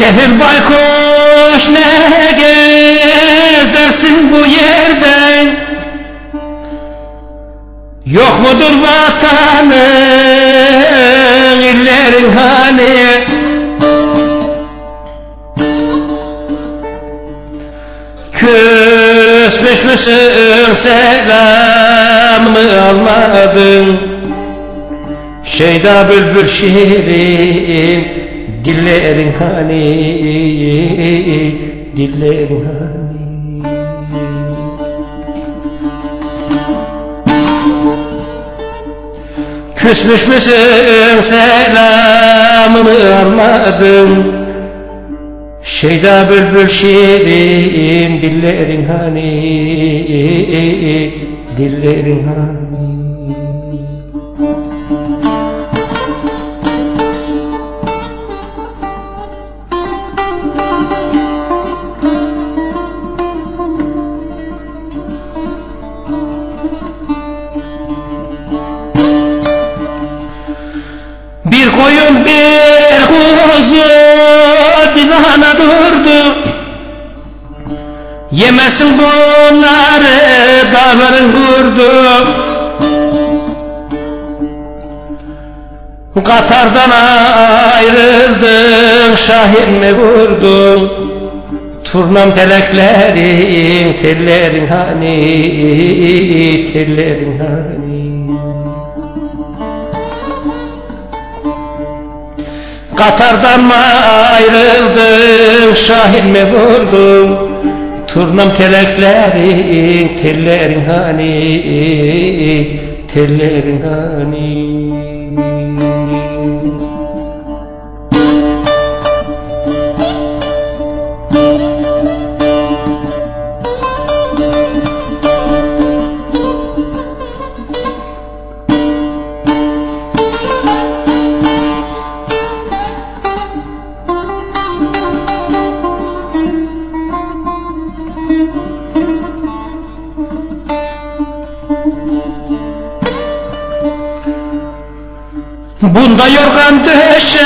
Baykuş ne gezersin bu yerden? Yok mudur vatanın illerin hani Küsmüş müsün selamını almadın? Şeyda bülbül şirin Dillerin hani Dillerin hani. Küsmüş müsün selamını almadın Şeyda bülbül şirin Dillerin hani Dillerin hani koyun bir kuzu divana durdu. Yemesin bunları dağların kurdu. Katardan ayrıldın Şahin mi vurdun Turnam teleklerin Tellerin hani Tellerin hani Katardan mı ayrıldın Şahin mi vurdun Turnam teleklerin Tellerin hani Tellerin hani Bunda yorgan döşek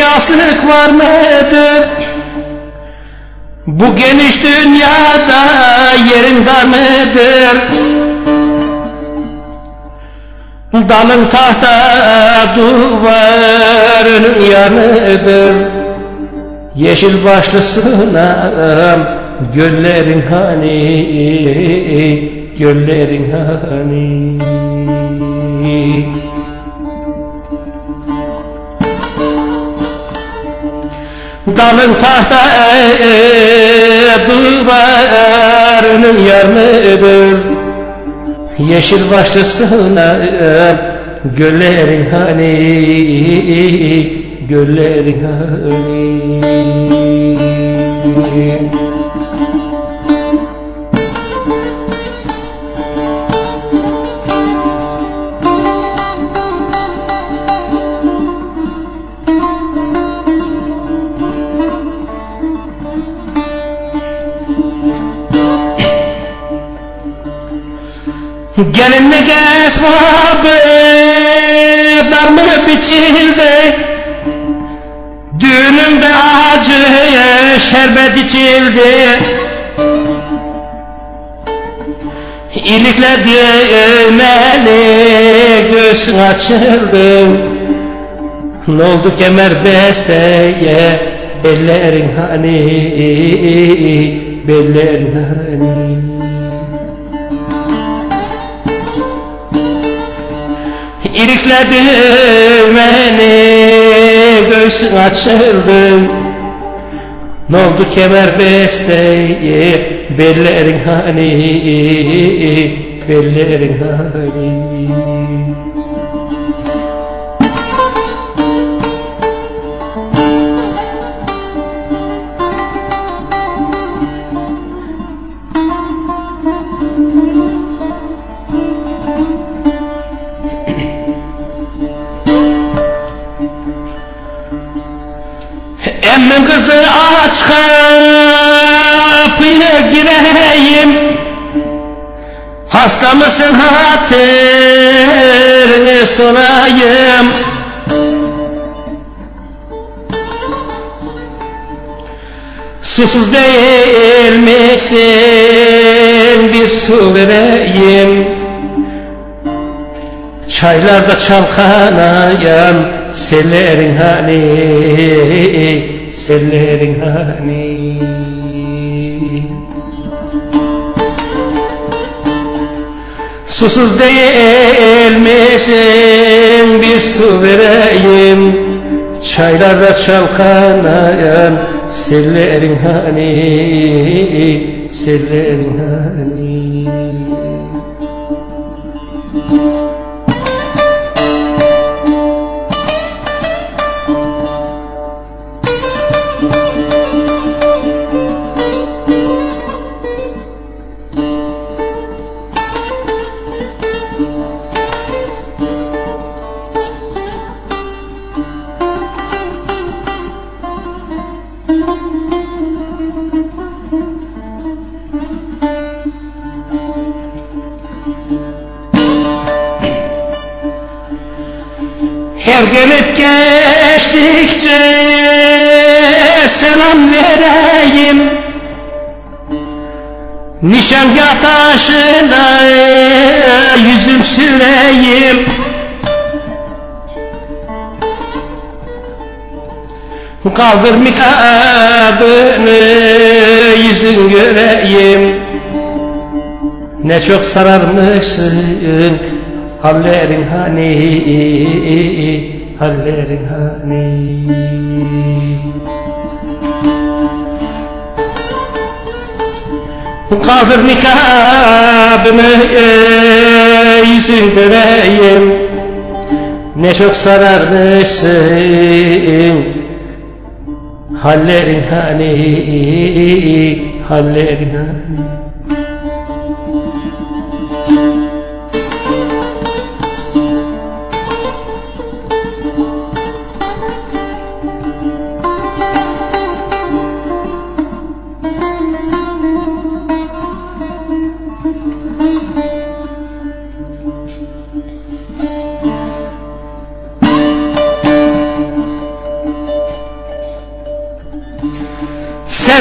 yaslık var mıdır? Bu geniş dünyada yerin dar mıdır? Dalın tahta duvarının yanıdır Yeşil başlısınam göllerin hani Göllerin hani Dalın tahta duvarının yarmıdır. Yeşil başlısına göllerin hani Göllerin hani Gelinlik esbabı dar mı biçildi Düğünümde acı şerbet içildi. İlikle düğmeli göğsün açıldı. Ne oldu kemer besteye? Bellerin hani Bellerin hani İrikledi beni Göğsün açıldı. Ne oldu kemer besteyi Bellerin hani Bellerin hani Emmin kızı aç kapıya gireyim. Hasta mısın hatırını sorayım Susuz değil misin? Bir su vereyim. Çaylarda çalkanayan sellerin hani Sellerin hani. Susuz değil bir su vereyim. Çaylarda çalkanayan sellerin hani Sellerin hani Her gelip geçtikçe selam vereyim. Nişangah taşına yüzüm süreyim. Kaldır mikabını yüzün göreyim. Ne çok sararmışsın hallerin hani Hallerin hani. Kaldır nikabını yüzün göreyim. Ne çok sararmışsın. Hallerin hani Hallerin hani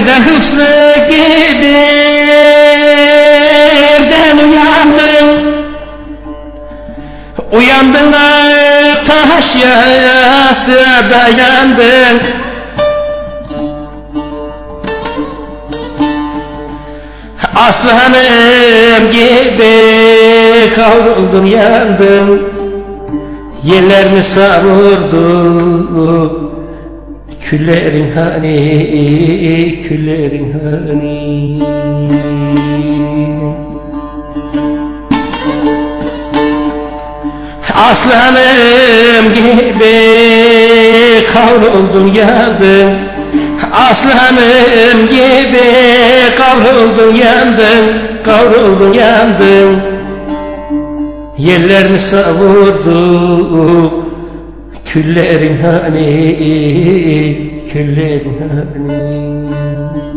Sede hıfzı gibi evden uyandım Uyandın? Da taş yastığa dayandın. Aslanım gibi kavruldum yandım Yerlerini savurdu Küllerin hani, küllerin hani. Aslanım gibi kavruldun yandın. Aslanım gibi kavruldun yandın Kavruldun yandın. Yerler mi savurdu Küllerin hani Küllerin hani